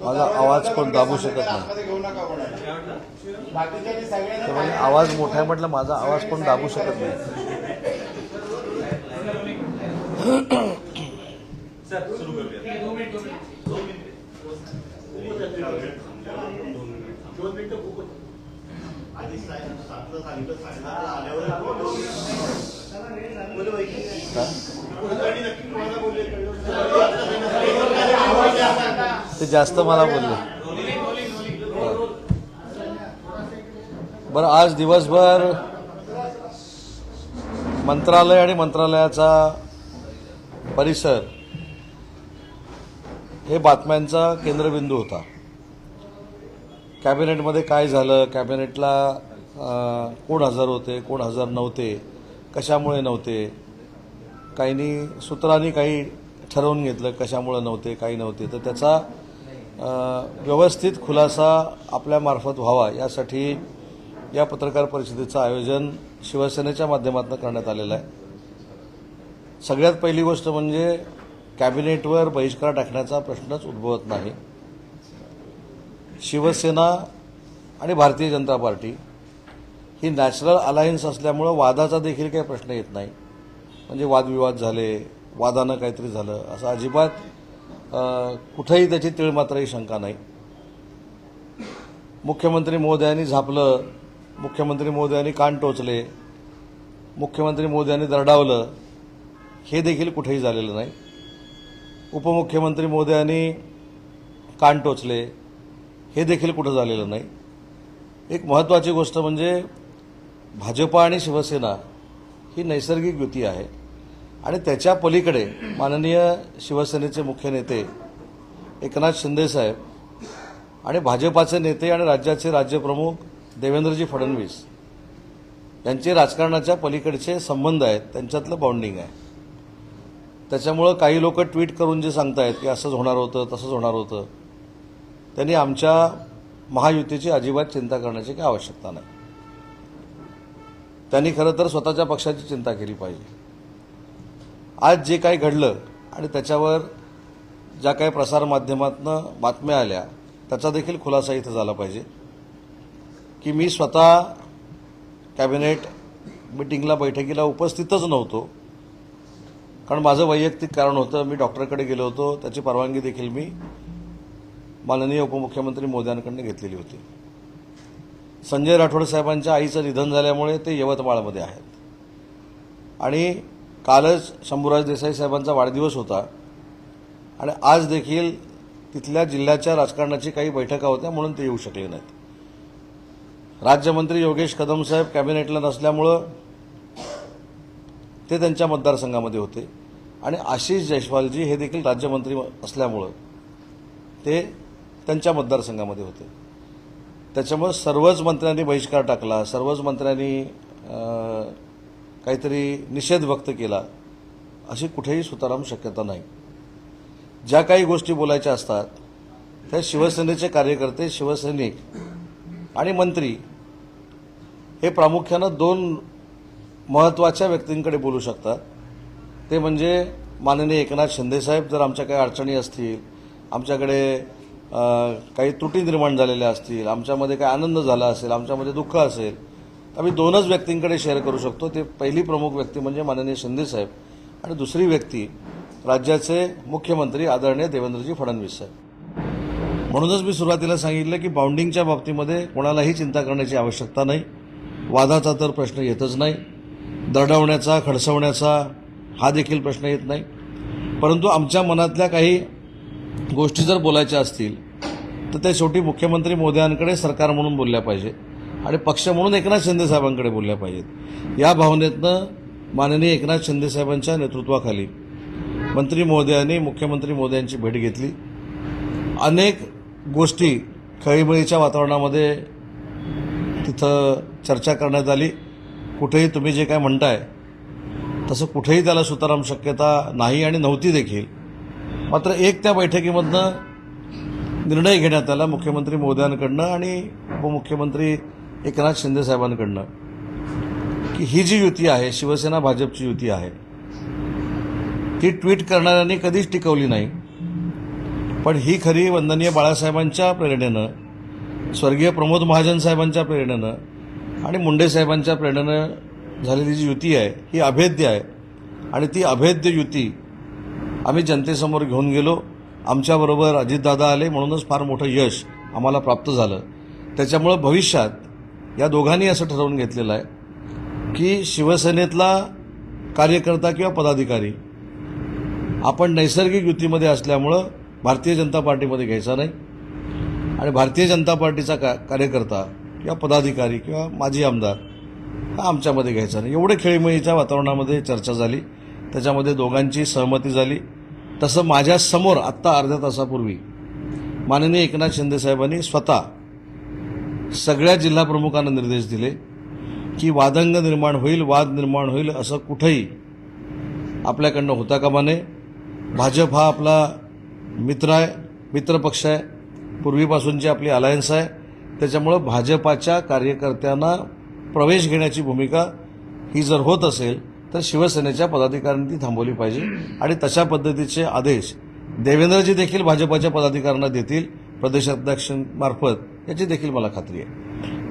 माझा आवाज कोण दाबू शकत नाही. आवाज मोठा आहे म्हटलं माझा आवाज कोण दाबू शकत नाही. ते जास्त मला बोलले. बरं आज दिवसभर मंत्रालय आणि मंत्रालयाचा परिसर हे बातम्यांचा केंद्रबिंदू होता. कॅबिनेटमध्ये काय झालं कॅबिनेटला कोण हजर होते कोण हजर नव्हते कशामुळे नव्हते काहींनी सूत्रांनी काही ठरवून घेतलं कशामुळे नव्हते काही नव्हते तर त्याचा व्यवस्थित खुलासा आपल्यामार्फत व्हावा यासाठी या पत्रकार परिषदेचं आयोजन शिवसेनेच्या माध्यमातून करण्यात आलेलं आहे. सगळ्यात पहिली गोष्ट म्हणजे कॅबिनेटवर बहिष्कार टाकण्याचा प्रश्नच उद्भवत नाही. शिवसेना आणि भारतीय जनता पार्टी ही नॅचरल अलायन्स असल्यामुळं वादाचा देखील काही प्रश्न येत नाही. म्हणजे वादविवाद झाले वादानं काहीतरी झालं असं अजिबात कुठंही त्याची तिळमात्राही शंका नाही. मुख्यमंत्री महोदयांनी झापलं मुख्यमंत्री महोदयांनी कान टोचले मुख्यमंत्री मोदयांनी दरडावलं हे देखील कुठेही झालेलं नाही. उपमुख्यमंत्री मोदयांनी कान टोचले हे देखील कुठं झालेलं नाही. एक महत्त्वाची गोष्ट म्हणजे भाजपा आणि शिवसेना ही नैसर्गिक युती आहे. आणि त्याच्या पलीकडे माननीय शिवसेनेचे मुख्य नेते एकनाथ शिंदेसाहेब आणि भाजपाचे नेते आणि राज्याचे राज्यप्रमुख देवेंद्रजी फडणवीस यांचे राजकारणाच्या पलीकडचे संबंध आहेत त्यांच्यातलं बाँडिंग आहे. त्याच्यामुळं काही लोक ट्विट करून जे सांगतायत की असंच होणार होतं तसंच होणार होतं त्यांनी आमच्या महायुतीची अजिबात चिंता करण्याची काही आवश्यकता नाही. त्यांनी खरं तर स्वतःच्या पक्षाची चिंता केली पाहिजे. आज जे काही घडलं आणि त्याच्यावर ज्या काही प्रसारमाध्यमातनं बातम्या आल्या त्याचा देखील खुलासा इथं झाला पाहिजे. की मी स्वतः कॅबिनेट मिटिंगला बैठकीला उपस्थितच नव्हतो. कारण माझं वैयक्तिक कारण होतं मी डॉक्टरकडे गेलो होतो त्याची परवानगी देखील मी माननीय उपमुख्यमंत्री मोद्यांकडनं घेतलेली होती. संजय राठोड साहेबांच्या आईचं निधन झाल्यामुळे ते यवतमाळमध्ये आहेत. आणि कालच शंभूराज देसाई साहेबांचा वाढदिवस होता. आणि आज देखील तिथल्या जिल्ह्याच्या राजकारणाची काही बैठका होत्या म्हणून ते येऊ शकले नाहीत. राज्यमंत्री योगेश कदम साहेब कॅबिनेटला नसल्यामुळं ते त्यांच्या मतदारसंघामध्ये होते. आणि आशिष जयस्वालजी हे देखील राज्यमंत्री असल्यामुळं ते त्यांच्या मतदारसंघामध्ये होते. त्याच्यामुळं सर्वच मंत्र्यांनी बहिष्कार टाकला सर्वच मंत्र्यांनी काहीतरी निषेध व्यक्त केला अशी कुठेही सुताराम शक्यता नाही. ज्या काही गोष्टी बोलायच्या असतात त्या शिवसेनेचे कार्यकर्ते शिवसैनिक आणि मंत्री हे प्रामुख्यानं दोन महत्त्वाच्या व्यक्तींकडे बोलू शकतात. ते म्हणजे माननीय एकनाथ शिंदेसाहेब जर आमच्या काही अडचणी असतील आमच्याकडे काही त्रुटी निर्माण झालेल्या असतील आमच्यामध्ये काही आनंद झाला असेल आमच्यामध्ये दुःख असेल आम्ही दोनच व्यक्तींकडे शेअर करू शकतो. ते पहिली प्रमुख व्यक्ती म्हणजे माननीय शिंदेसाहेब आणि दुसरी व्यक्ती राज्याचे मुख्यमंत्री आदरणीय देवेंद्रजी फडणवीस साहेब. म्हणूनच मी सुरुवातीला सांगितलं की बाउंडिंगच्या बाबतीमध्ये कोणालाही चिंता करण्याची आवश्यकता नाही. वादाचा तर प्रश्न येतच नाही. दडवण्याचा खडसवण्याचा हा देखील प्रश्न येत नाही. परंतु आमच्या मनातल्या काही गोष्टी जर बोलायच्या असतील तर त्या शेवटी मुख्यमंत्री मोदयांकडे सरकार म्हणून बोलल्या पाहिजे आणि पक्ष म्हणून एकनाथ शिंदेसाहेबांकडे बोलल्या पाहिजेत. या भावनेतनं माननीय एकनाथ शिंदेसाहेबांच्या नेतृत्वाखाली मंत्री महोदयांनी मुख्यमंत्री महोदयांची भेट घेतली. अनेक गोष्टी खळीबळीच्या वातावरणामध्ये तिथं चर्चा करण्यात आली. कुठेही तुम्ही जे काय म्हणताय तसं कुठेही त्याला सुताराम शक्यता नाही आणि नव्हती देखील. मात्र एक त्या बैठकीमधनं निर्णय घेण्यात आला मुख्यमंत्री मोदयांकडनं आणि उपमुख्यमंत्री एकनाथ शिंदे साहेबांकडनं की ही जी युती आहे शिवसेना भाजपची युती आहे ती ट्विट करणाऱ्यांनी कधीच टिकवली नाही. पण ही खरी वंदनीय बाळासाहेबांच्या प्रेरणेनं स्वर्गीय प्रमोद महाजन साहेबांच्या प्रेरणेनं आणि मुंडे साहेबांच्या प्रेरणेनं झालेली जी युती आहे ही अभेद्य आहे. आणि ती अभेद्य युती आम्ही जनतेसमोर घेऊन गेलो. आमच्याबरोबर अजितदादा आले म्हणूनच फार मोठं यश आम्हाला प्राप्त झालं. त्याच्यामुळं भविष्यात या दोघांनी असं ठरवून घेतलेलं आहे की शिवसेनेतला कार्यकर्ता किंवा पदाधिकारी आपण नैसर्गिक युतीमध्ये असल्यामुळं भारतीय जनता पार्टीमध्ये घ्यायचा नाही. आणि भारतीय जनता पार्टीचा का कार्यकर्ता किंवा पदाधिकारी किंवा माजी आमदार हा आमच्यामध्ये घ्यायचा नाही. एवढे खेळीमेळीच्या वातावरणामध्ये चर्चा झाली. त्याच्यामध्ये दोघांची सहमती झाली. तसं माझ्यासमोर आत्ता अर्ध्या तासापूर्वी माननीय एकनाथ शिंदेसाहेबांनी स्वतः सगळ्या जिल्हाप्रमुखांना निर्देश दिले की वादंग निर्माण होईल वाद निर्माण होईल असं कुठंही आपल्याकडनं होता कामा नये. भाजप हा आपला मित्र आहे मित्रपक्ष आहे. पूर्वीपासूनची आपली अलायन्स आहे. त्याच्यामुळं भाजपाच्या कार्यकर्त्यांना प्रवेश घेण्याची भूमिका ही जर होत असेल तर शिवसेनेच्या पदाधिकाऱ्यांनी ती थांबवली पाहिजे. आणि तशा पद्धतीचे आदेश देवेंद्रजी देखील भाजपाच्या पदाधिकाऱ्यांना देतील. प्रदेशाध्यक्षांमार्फत याची देखील मला खात्री आहे.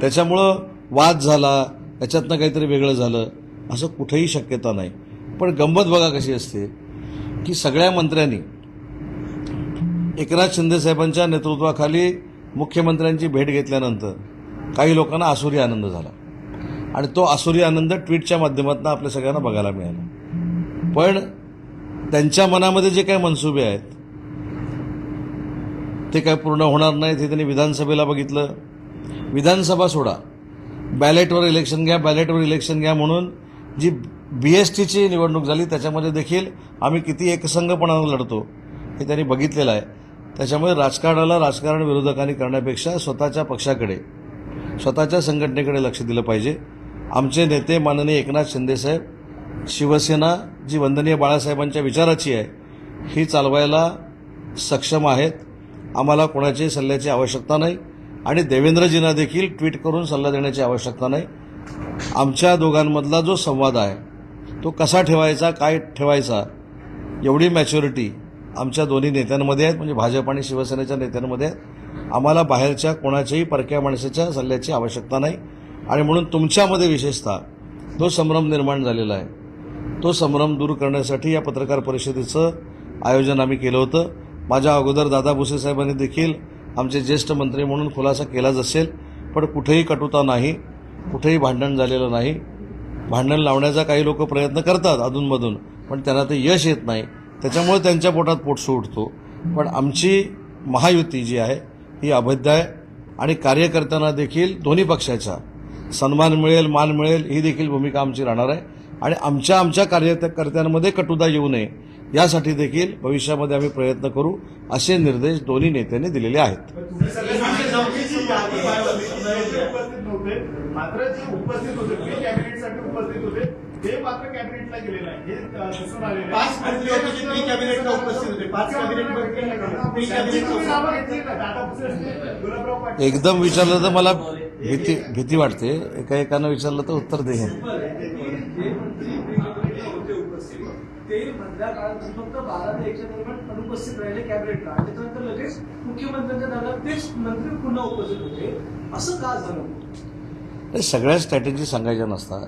त्याच्यामुळं वाद झाला याच्यातनं काहीतरी वेगळं झालं असं कुठेही शक्यता नाही. पण गंमत बघा कशी असते की सगळ्या मंत्र्यांनी एकनाथ शिंदेसाहेबांच्या नेतृत्वाखाली मुख्यमंत्र्यांची भेट घेतल्यानंतर काही लोकांना आसुरी आनंद झाला. आणि तो आसुरी आनंद ट्विटच्या माध्यमातून आपल्या सगळ्यांना बघायला मिळाला. पण त्यांच्या मनामध्ये जे काही मनसुबे आहेत ते काय पूर्ण होणार नाहीत हे त्यांनी विधानसभेला बघितलं. विधानसभा सोडा. बॅलेटवर इलेक्शन घ्या बॅलेटवर इलेक्शन घ्या म्हणून जी बी एस टीची निवडणूक झाली त्याच्यामध्ये देखील आम्ही किती एकसंघपणानं लढतो हे त्यांनी बघितलेलं आहे. त्याच्यामुळे राजकारणाला राजकारण विरोधकांनी करण्यापेक्षा स्वतःच्या पक्षाकडे स्वतःच्या संघटनेकडे लक्ष दिलं पाहिजे. आमचे नेते माननीय एकनाथ शिंदेसाहेब शिवसेना जी वंदनीय बाळासाहेबांच्या विचाराची आहे ही चालवायला सक्षम आहेत. आम्हाला कोणाच्याही सल्ल्याची आवश्यकता नाही आणि देवेंद्रजींना देखील ट्विट करून सल्ला देण्याची आवश्यकता नाही. आमच्या दोघांमधला जो संवाद आहे तो कसा ठेवायचा काय ठेवायचा एवढी मॅच्युरिटी आमच्या दोन्ही नेत्यांमध्ये आहेत म्हणजे भाजप आणि शिवसेनेच्या नेत्यांमध्ये आहेत. आम्हाला बाहेरच्या कोणाच्याही परक्या माणसाच्या सल्ल्याची आवश्यकता नाही. आणि म्हणून तुमच्यामध्ये विशेषतः जो संभ्रम निर्माण झालेला आहे. तो संभ्रम दूर करण्यासाठी या पत्रकार परिषदेचं आयोजन आम्ही केलं होतं. माझ्या अगोदर दादा भुसे साहेबांनी देखील आमचे ज्येष्ठ मंत्री म्हणून खुलासा केलाच असेल पण कुठेही कटुता नाही कुठेही भांडण झालेलं नाही. भांडण लावण्याचा काही लोक प्रयत्न करतात अधूनमधून पण त्यांना ते यश येत नाही. त्याच्यामुळे त्यांच्या पोटात पोट उठतो पण आमची महायुती जी आहे ही अभेद्य आहे आणि कार्यकर्त्यांना देखील दोन्ही पक्षाच्या सन्मान मिळेल मान मिळेल ही देखील भूमिका आमची राहणार आहे. आणि आमच्या आमच्या कार्यकर्त्यांमध्ये कटुता येऊ नये. यासाठी देखील भविष्यामध्ये आम्ही प्रयत्न करू असे निर्देश दोन्ही नेत्यांनी दिलेले आहेत. हे एकदम विचारलं तर मला भीती भीती वाटते. एका एकानं विचारलं तर उत्तर दे जे मंत्री होते उपस्थित ते मधल्या काळात फक्त बारा ते एकच्या दरम्यान अनुपस्थित राहिले कॅबिनेटला. आणि त्याच्यानंतर लगेच मुख्यमंत्र्यांच्या दरम्यान तेच मंत्री पुन्हा उपस्थित होते. असं का झालं? सगळ्या स्ट्रॅटेजी सांगायच्या नसतात.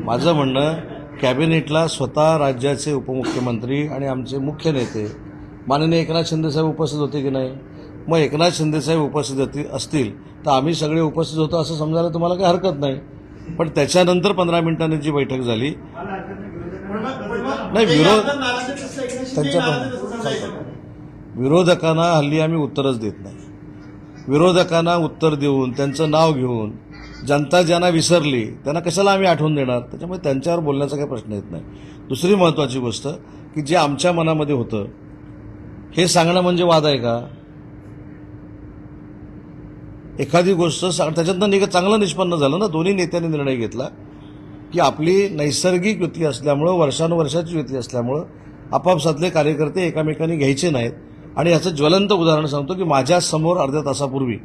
माझं म्हणणं कॅबिनेटला स्वतः राज्याचे उपमुख्यमंत्री आणि आमचे मुख्य नेते माननीय एकनाथ शिंदेसाहेब उपस्थित होते की नाही? मग एकनाथ शिंदेसाहेब उपस्थित होती असतील तर आम्ही सगळे उपस्थित होतो असं समजायला तुम्हाला काही हरकत नाही. पण त्याच्यानंतर पंधरा मिनिटांनी जी बैठक झाली नाही, विरोध- त्यांच्या? विरोधकांना हल्ली आम्ही उत्तरच देत नाही. विरोधकांना उत्तर देऊन त्यांचं नाव घेऊन जनता ज्यांना विसरली त्यांना कशाला आम्ही आठवून देणार? त्याच्यामुळे त्यांच्यावर बोलण्याचा काही प्रश्न येत नाही. दुसरी महत्त्वाची गोष्ट की जे आमच्या मनामध्ये होतं हे सांगणं म्हणजे वाद आहे का? एखादी गोष्ट सांग त्याच्यातनं निघ चांगलं निष्पन्न झालं ना दोन्ही नेत्यांनी निर्णय घेतला की आपली नैसर्गिक युती असल्यामुळं वर्षानुवर्षाची युती असल्यामुळं आपापसातले कार्यकर्ते एकामेकांनी घ्यायचे नाहीत. आणि याचं ज्वलंत उदाहरण सांगतो की माझ्यासमोर अर्ध्या तासापूर्वी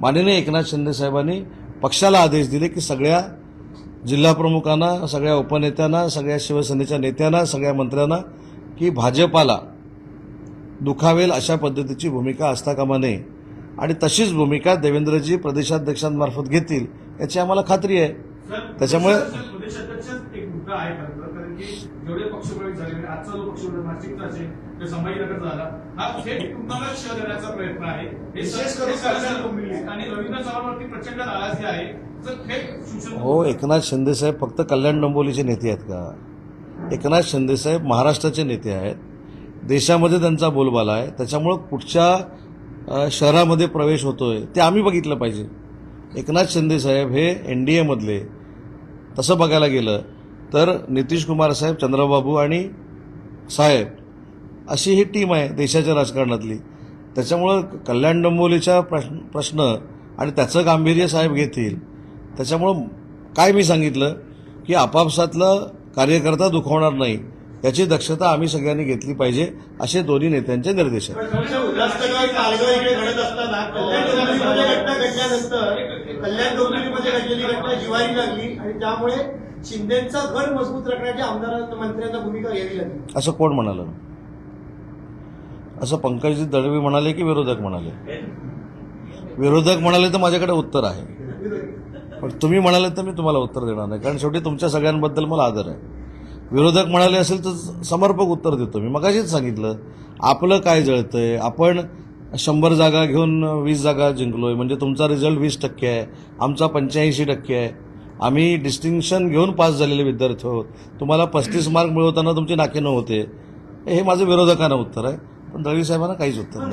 माननीय एकनाथ शिंदे साहेबांनी पक्षाला आदेश दिले की सगळ्या जिल्हाप्रमुखांना सगळ्या उपनेत्यांना सगळ्या शिवसेनेच्या नेत्यांना सगळ्या मंत्र्यांना की भाजपाला दुखावेल अशा पद्धतीची भूमिका असता कामा नये आणि तशीच भूमिका देवेंद्रजी प्रदेशाध्यक्षांमार्फत घेतील याची आम्हाला खात्री आहे. त्याच्यामुळे- मुद्दा आहे खरं कारण की जेवढे पक्षप्रवेश झाले म्हणजे आजचा जो पक्षप्रवेश नाशिकचा असेल किंवा संभाजीनगर झाला हा थेट तुम्हाला श देण्याचा प्रयत्न आहे. हे. आणि रवींद्र चव्हाणवरती प्रचंड नाराजी आहे. थेट हो एकनाथ शिंदेसाहेब फक्त कल्याण डोंबिवलीचे नेते आहेत का? एकनाथ शिंदेसाहेब महाराष्ट्राचे नेते आहेत. देशामध्ये त्यांचा बोलबाला आहे. त्याच्यामुळं कुठच्या शहरामध्ये प्रवेश होतोय ते आम्ही बघितलं पाहिजे. एकनाथ शिंदेसाहेब हे एन डी एमधले तसं बघायला गेलं तर नितीश कुमार साहेब चंद्रबाबू आणि साहेब अशी ही टीम आहे देशाच्या राजकारणातली. त्याच्यामुळं कल्याण डंबोलीचा प्रश्न प्रश्न आणि त्याचं गांभीर्य साहेब घेतील. त्याच्यामुळं काय मी सांगितलं? की आपापसातलं कार्यकर्ता दुखवणार नाही याची दक्षता आम्ही सगळ्यांनी घेतली पाहिजे असे दोन्ही नेत्यांचे निर्देश आहेत. कल्याण डोंबिवलीमध्ये घडलेली घटना? जिवारी लागली आणि त्यामुळे शिंदेचा गड मजबूत राखण्याची आमदारांना मंत्र्यांना भूमिका घ्यावी लागली. असं कोण म्हणालं? असं पंकजी दळवी म्हणाले की विरोधक म्हणाले? विरोधक म्हणाले तर माझ्याकडे उत्तर आहे. पण तुम्ही म्हणाले तर मी तुम्हाला उत्तर देणार नाही कारण शेवटी तुमच्या सगळ्यांबद्दल मला आदर आहे. विरोधक म्हणाले असेल तर समर्पक उत्तर देतो मी. मगाशीच सांगितलं आपलं काय जळतंय? आपण शंभर जागा घेऊन वीस जागा जिंकलोय. म्हणजे तुमचा रिझल्ट वीस टक्के आहे. आमचा पंच्याऐंशी टक्के आहे. आम्ही डिस्टिंक्शन घेऊन पास झालेले विद्यार्थी आहोत. तुम्हाला पस्तीस मार्क मिळवताना तुमची नाके न होते हे माझं विरोधकांना उत्तर आहे. पण दळवी साहेबांना काहीच उत्तर नाही.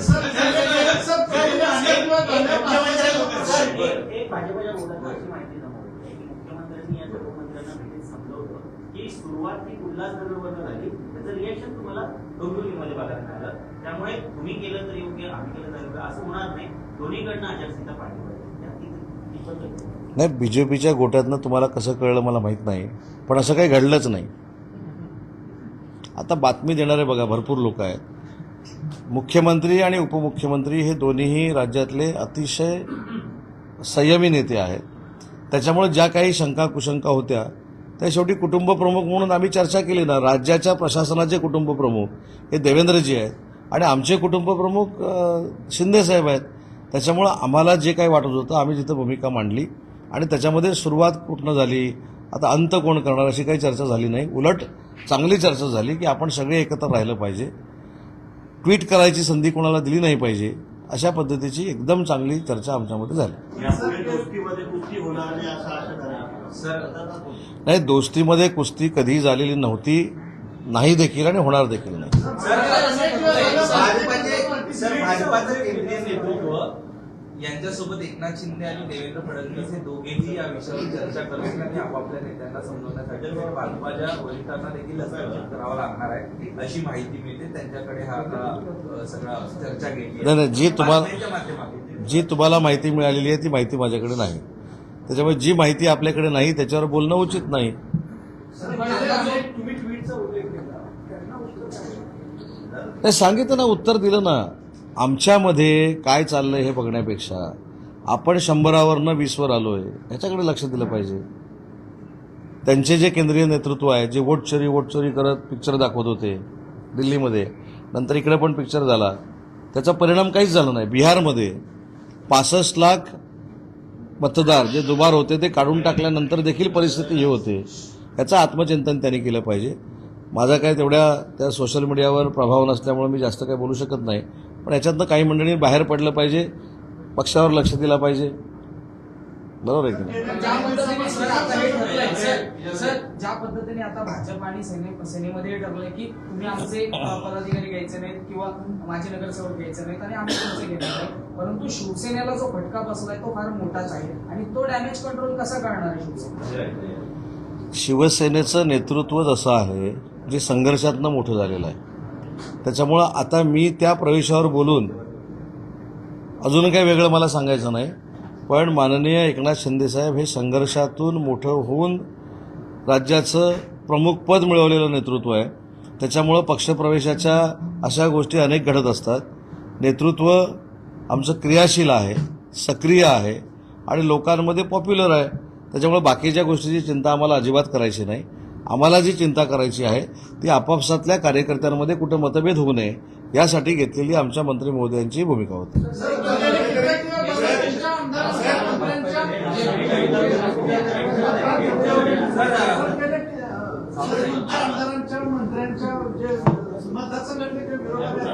डोंबिवलीमध्ये बघायला मिळालं. त्यामुळे तुम्ही केलं तर योग्य आम्ही केलं तर योग्य असं होणार नाही. दोन्हीकडनं आचारसंहिता पाणी पडेल त्यात ती- ती पद्धत नाही बीजेपीच्या गोट्यातनं तुम्हाला कसं कळलं मला माहीत नाही पण असं काही घडलंच नाही. आता बातमी देणारे बघा भरपूर लोक आहेत. मुख्यमंत्री आणि उपमुख्यमंत्री हे दोन्हीही राज्यातले अतिशय संयमी नेते आहेत. त्याच्यामुळे ज्या काही शंका कुशंका होत्या त्या शेवटी कुटुंबप्रमुख म्हणून आम्ही चर्चा केली ना राज्याच्या प्रशासनाचे कुटुंबप्रमुख हे देवेंद्रजी आहेत. आणि आमचे कुटुंब प्रमुख शिंदेसाहेब आहेत. त्याच्यामुळं आम्हाला जे काही वाटत होतं आम्ही तिथं भूमिका मांडली. आणि त्याच्यामध्ये सुरुवात कुठनं झाली आता अंत कोण करणार अशी काही चर्चा झाली नाही. उलट चांगली चर्चा झाली की आपण सगळे एकत्र राहिलं पाहिजे. ट्विट करायची संधी कोणाला दिली नाही पाहिजे अशा पद्धतीची एकदम चांगली चर्चा आमच्यामध्ये झाली. नाही दोस्तीमध्ये कुस्ती कधी झालेली नव्हती नाही देखील आणि होणार देखील नाही यांच्यासोबत एकनाथ शिंदे आणि देवेंद्र फडणवीस हे दोघेही या विषयावर चर्चा करतील आणि आपापल्या नेत्यांना समजवण्यासाठी भाजपाच्या वरिष्ठांना देखील हस्तक्षेप करावा लागणार आहे अशी माहिती मिळते त्यांच्याकडे हा आता सगळा चर्चा गेली नाही, नाही, जी तुम्हाला- जी तुम्हाला माहिती मिळालेली आहे ती माहिती माझ्याकडे नाही त्याच्यामुळे जी माहिती आपल्याकडे नाही त्याच्यावर बोलणं उचित नाही. नाही सांगितलं ना उत्तर दिलं ना. आमच्यामध्ये काय चाललंय हे बघण्यापेक्षा आपण शंभरावरनं वीसवर आलोय ह्याच्याकडे लक्ष दिलं पाहिजे. त्यांचे जे केंद्रीय नेतृत्व आहे जे वोट चोरी वोट चोरी करत पिक्चर दाखवत होते दिल्लीमध्ये. नंतर इकडे पण पिक्चर झाला. त्याचा परिणाम काहीच झाला नाही. बिहारमध्ये पासष्ट लाख मतदार जे दुबार होते ते काढून टाकल्यानंतर देखील परिस्थिती ही होते. याचं आत्मचिंतन त्यांनी केलं पाहिजे. माझा काय तेवढ्या त्या सोशल मीडियावर प्रभाव नसल्यामुळे मी जास्त काही बोलू शकत नाही. पण याच्यातनं काही मंडळी बाहेर पडलं पाहिजे पक्षावर लक्ष दिलं पाहिजे. बरोबर आहे की नाही ज्या पद्धतीने सर आता हे ठरलंय सर ज्या पद्धतीने आता भाजप आणि सेने सेनेमध्ये ठरलंय की तुम्ही आमचे पदाधिकारी घ्यायचे नाहीत किंवा माझे नगरसेवक घ्यायचे नाहीत आणि आम्ही तुमचे घेणार नाही. परंतु शिवसेनेला जो फटका बसलाय तो फार मोठाच आहे आणि तो डॅमेज कंट्रोल कसा करणार आहे शिवसेना? शिवसेनेचं नेतृत्व जसं आहे जे संघर्षातनं मोठं झालेलं आहे. त्याच्यामुळं आता मी त्या प्रवेशावर बोलून अजून काही वेगळं मला सांगायचं नाही पण माननीय एकनाथ शिंदेसाहेब हे संघर्षातून मोठं होऊन राज्याचं प्रमुख पद मिळवलेलं नेतृत्व आहे. त्याच्यामुळं पक्षप्रवेशाच्या अशा गोष्टी अनेक घडत असतात. नेतृत्व आमचं क्रियाशील आहे सक्रिय आहे आणि लोकांमध्ये पॉप्युलर आहे. त्याच्यामुळे बाकीच्या गोष्टीची चिंता आम्हाला अजिबात करायची नाही. आम्हाला जी चिंता करायची आहे ती आपापसातल्या कार्यकर्त्यांमध्ये कुठं मतभेद होऊ नये यासाठी घेतलेली आमच्या मंत्री महोदयांची भूमिका होती. आमदारांच्या मंत्र्यांच्या जे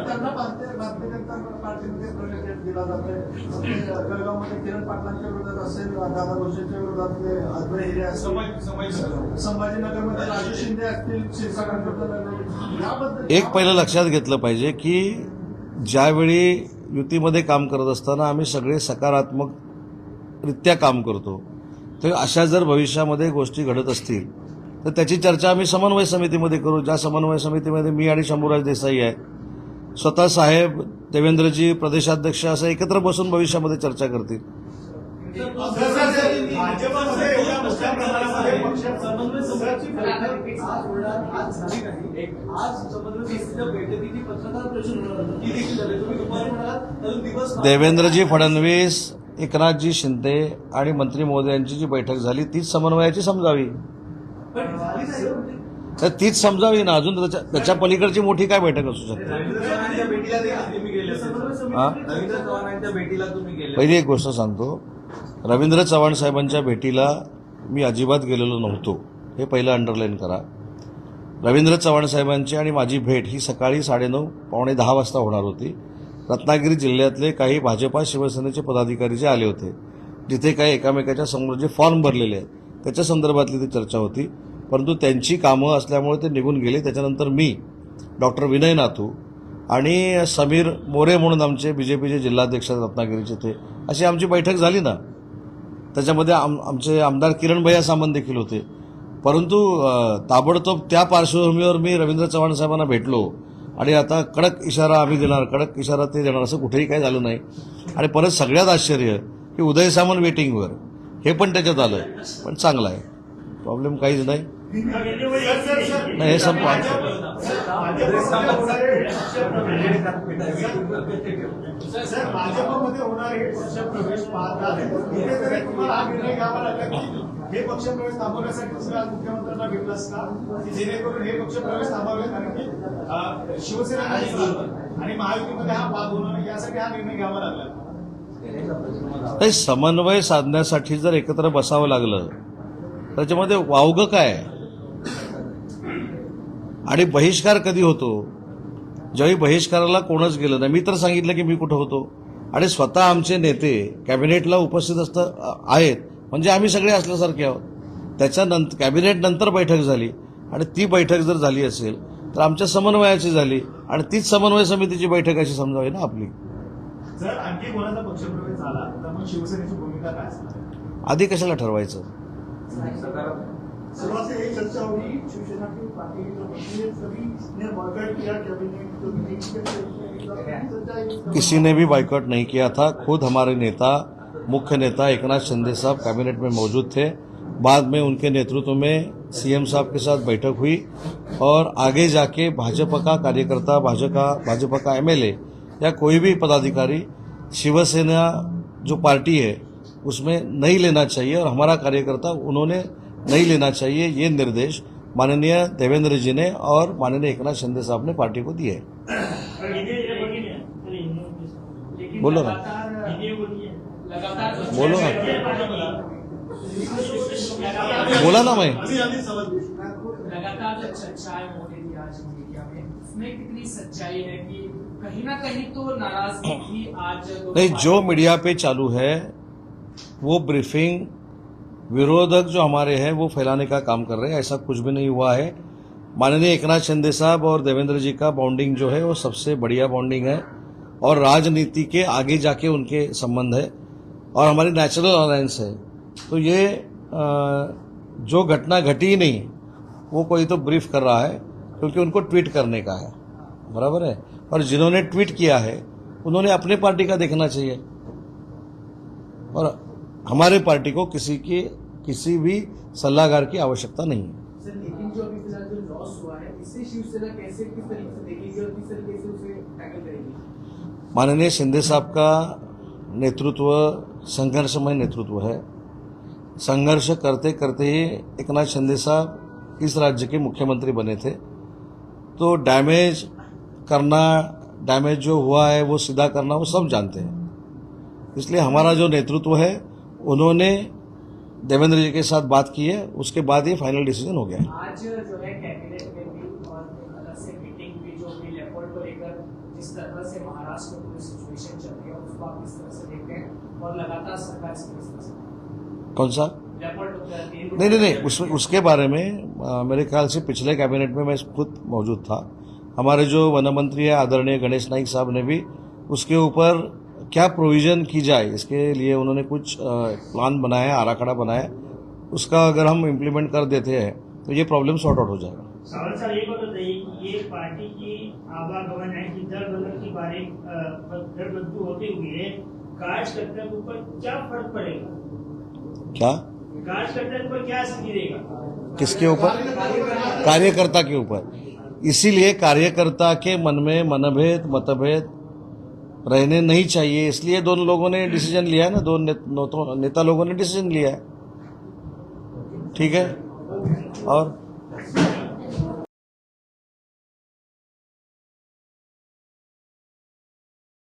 त्यांना भारतीय भारतीय जनता पार्टीमध्ये प्रवेश दिला जातोय जळगावमध्ये किरण पाटलांच्या विरोधात असेल दादा भोसेच्या विरोधातले हिरे असतील संभाजीनगरमध्ये राजू शिंदे असतील याबद्दल एक पहिलं लक्षात घेतलं पाहिजे की ज्यावेळी युतीमध्ये काम करत असताना आम्ही सगळे सकारात्मकरित्या काम करतो. तर अशा जर भविष्यामध्ये गोष्टी घडत असतील तर त्याची चर्चा आम्ही समन्वय समितीमध्ये करू. ज्या समन्वय समितीमध्ये मी आणि शंभूराज देसाई आहे स्वतः साहेब देवेंद्रजी प्रदेशाध्यक्ष असं एकत्र बसून भविष्यामध्ये चर्चा करतील. देवेंद्रजी फडणवीस एकनाथजी शिंदे आणि मंत्री महोदयांची जी बैठक झाली तीच समन्वयाची समजावी. तर तीच समजावी ना अजून त्याच्या त्याच्या पलीकडची मोठी काय बैठक असू शकते? पहिली एक गोष्ट सांगतो. रवींद्र चव्हाण साहेबांच्या भेटीला मी अजिबात गेलेलो नव्हतो. हे पहिलं अंडरलाईन करा. रवींद्र चव्हाण साहेबांची आणि माझी भेट ही सकाळी साडेनऊ पावणे दहा वाजता होणार होती. रत्नागिरी जिल्ह्यातले काही भाजपा शिवसेनेचे पदाधिकारी जे आले होते जिथे काही एकामेकाच्या समोर जे फॉर्म भरलेले आहेत त्याच्या संदर्भातली ती चर्चा होती. परंतु त्यांची कामं असल्यामुळे ते निघून गेले. त्याच्यानंतर मी डॉक्टर विनय नातू आणि समीर मोरे म्हणून आमचे बी जे पीचे जिल्हाध्यक्ष रत्नागिरीचे ते अशी आमची बैठक झाली ना. त्याच्यामध्ये आम आमचे आमदार किरण भैया सामंत देखील होते. परंतु ताबडतोब त्या पार्श्वभूमीवर मी रवींद्र चव्हाण साहेबांना भेटलो. आणि आता कडक इशारा आम्ही देणार कडक इशारा ते देणार असं कुठेही काही झालं नाही. आणि परत सगळ्यात आश्चर्य की उदय सामंत वेटिंगवर हे पण त्याच्यात आलं पण चांगलं आहे. प्रॉब्लेम काहीच नाही. नाही हे सर भाजपमध्ये होणारे पक्षप्रवेश पाहता कुठेतरी तुम्हाला हा निर्णय घ्यावा लागला की हे पक्षप्रवेश थांबवण्यासाठी तुम्ही आज मुख्यमंत्र्यांना भेटलास का की जेणेकरून हे पक्षप्रवेश थांबावे? कारण की शिवसेना. आणि महायुतीमध्ये हा वाद होणार यासाठी हा निर्णय घ्यावा लागला. समन्वय साधण्यासाठी जर एकत्र बसावं लागलं त्याच्यामध्ये वावगं काय? आणि बहिष्कार कधी होतो? ज्यावेळी बहिष्काराला कोणच गेलं नाही. मी तर सांगितलं की मी कुठं होतो. आणि स्वतः आमचे नेते कॅबिनेटला उपस्थित असत आहेत. म्हणजे आम्ही सगळे असल्यासारखे आहोत. त्याच्यानंतर कॅबिनेट नंतर बैठक झाली. आणि ती बैठक जर झाली असेल तर आमच्या समन्वयाची झाली. आणि तीच समन्वय समितीची बैठक अशी समजावी ना आपली. जर आणखी कोणाचा पक्षप्रवेश झाला? तर मग शिवसेनेची भूमिका काय असणार? आधी कशाला ठरवायचं? से यही चर्चा शिवसेना की पार्टी के जो मंत्री हैं, सभी। ने बॉयकॉट किया कैबिनेट ये- किसी ने भी बाइकआउट नहीं किया था। खुद हमारे नेता मुख्य नेता एकनाथ शिंदे साहब कैबिनेट में मौजूद थे। बाद में उनके नेतृत्व में सीएम साहब के साथ बैठक हुई और आगे जाके भाजपा का कार्यकर्ता भाजपा भाजपा का एमएलए या कोई भी पदाधिकारी शिवसेना जो पार्टी है उसमें नहीं लेना चाहिए और हमारा कार्यकर्ता उन्होंने नहीं लेना चाहिए, ये निर्देश माननीय देवेंद्र जी ने और माननीय एकनाथ शिंदे साहब ने पार्टी को दिए। बोलो ना। बोलो ना। बोला ना मैं। कहीं ना कहीं तो नहीं, जो मीडिया पे चालू है, वो ब्रीफिंग विरोधक जो हमारे हैं, वो फैलाने का काम कर रहे हैं, ऐसा कुछ भी नहीं हुआ है। माननीय एकनाथ शिंदे साहब और देवेंद्र जी का बॉन्डिंग जो है, वो सबसे बढ़िया बॉन्डिंग है और राजनीति के आगे जाके उनके संबंध है और हमारी नेचुरल अलायंस है। तो ये जो घटना घटी ही नहीं, वो कोई तो ब्रीफ कर रहा है, क्योंकि उनको ट्वीट करने का है। बराबर है? और जिन्होंने ट्वीट किया है, उन्होंने अपने पार्टी का देखना चाहिए। और हमारे पार्टी को किसी की किसी भी सलाहकार की आवश्यकता नहीं है। सर लेकिन जो अभी फ़िलहाल जो लॉस हुआ है इससे शिवसेना कैसे किस तरीके से देखेगी और किस तरीके से उसे टैकल करेगी? माननीय शिंदे साहब का नेतृत्व संघर्षमय नेतृत्व है। संघर्ष करते करते ही एकनाथ शिंदे साहब इस राज्य के मुख्यमंत्री बने थे। तो डैमेज करना डैमेज जो हुआ है वो सीधा करना वो सब जानते हैं। इसलिए हमारा जो नेतृत्व है उन्होंने देवेंद्र जी के साथ बात की है उसके बाद ये फाइनल डिसीज़न हो गया है। आज जो है कैबिनेट में भी और अलग से मीटिंग भी जो लेपोर्ट को लेकर जिस तरह से महाराष्ट्र में पूरी सिचुएशन चल रही है उसको आप किस तरह से देखते हैं और लगातार सरकार इसको किस तरह से कौन सा? नहीं नहीं नहीं उस, उसके बारे में अ, मेरे ख्याल से पिछले कैबिनेट में मैं खुद मौजूद था। हमारे जो वन मंत्री है आदरणीय गणेश नाइक साहब ने भी उसके ऊपर क्या प्रोविज़न की जाए? इसके लिए उन्होंने कुछ प्लान बनाया आराखड़ा बनाया। उसका अगर हम इम्प्लीमेंट कर देते हैं तो ये प्रॉब्लम सॉर्ट आउट हो जाएगा। साहब ये बात बताइए कि ये पार्टी की आवागमन है कि दर बदल की बारी दर बदलू होती हुई है। कार्यकर्ता के ऊपर क्या फ़र्क पड़ेगा? क्या? कार्यकर्ता के ऊपर क्या असर गिरेगा? किसके ऊपर? कार्यकर्ता के ऊपर। इसीलिए कार्यकर्ता के मन में मनभेद मतभेद रहने नहीं चाहिए। इसलिए दोनों लोगों ने डिसीजन लिया है ना दो ने, नेता लोगों ने डिसीजन लिया। है ठीक है? और